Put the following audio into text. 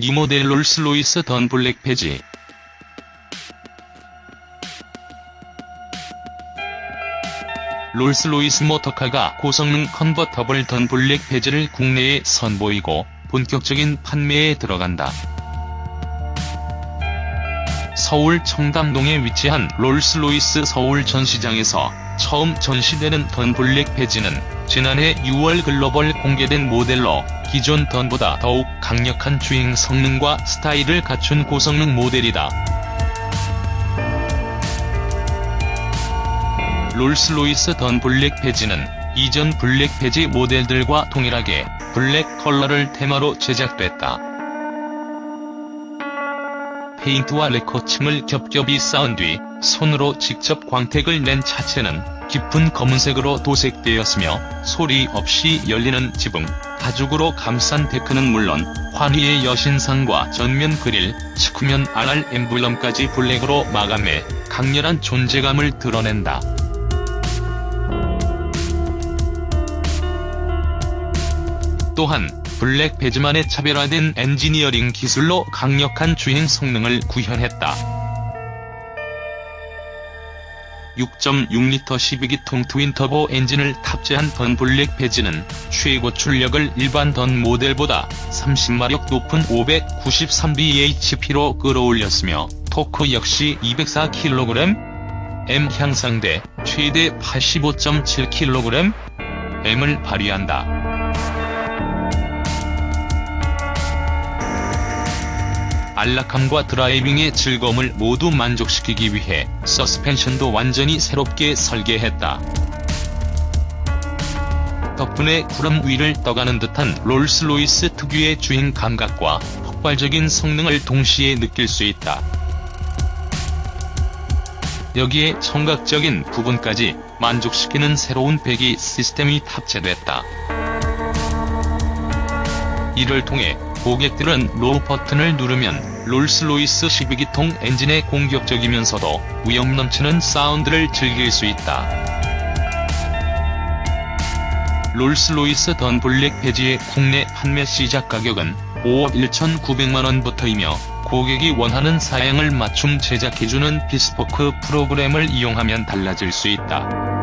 니모델 롤스로이스 던 블랙 페지. 롤스로이스 모터카가 고성능 컨버터블 던 블랙 페지를 국내에 선보이고 본격적인 판매에 들어간다. 서울 청담동에 위치한 롤스로이스 서울 전시장에서 처음 전시되는 던 블랙 페지는 지난해 6월 글로벌 공개된 모델로 기존 던보다 더욱 강력한 주행 성능과 스타일을 갖춘 고성능 모델이다. 롤스로이스 던 블랙 페지는 이전 블랙 페지 모델들과 동일하게 블랙 컬러를 테마로 제작됐다. 페인트와 레커층을 겹겹이 쌓은 뒤 손으로 직접 광택을 낸 차체는 깊은 검은색으로 도색되었으며 소리 없이 열리는 지붕, 가죽으로 감싼 데크는 물론 환희의 여신상과 전면 그릴, 측면 RR 엠블럼까지 블랙으로 마감해 강렬한 존재감을 드러낸다. 또한 블랙 베즈만의 차별화된 엔지니어링 기술로 강력한 주행 성능을 구현했다. 6.6L 12기통 트윈터보 엔진을 탑재한 던 블랙 베지는 최고 출력을 일반 던 모델보다 30마력 높은 593bhp로 끌어올렸으며 토크 역시 204kg, M 향상대 최대 85.7kg, M을 발휘한다. 안락함과 드라이빙의 즐거움을 모두 만족시키기 위해 서스펜션도 완전히 새롭게 설계했다. 덕분에 구름 위를 떠가는 듯한 롤스로이스 특유의 주행 감각과 폭발적인 성능을 동시에 느낄 수 있다. 여기에 청각적인 부분까지 만족시키는 새로운 배기 시스템이 탑재됐다. 이를 통해 고객들은 로우 버튼을 누르면 롤스로이스 12기통 엔진의 공격적이면서도 위험 넘치는 사운드를 즐길 수 있다. 롤스로이스 던 블랙 페지의 국내 판매 시작 가격은 5억 1,900만원부터이며 고객이 원하는 사양을 맞춤 제작해주는 비스포크 프로그램을 이용하면 달라질 수 있다.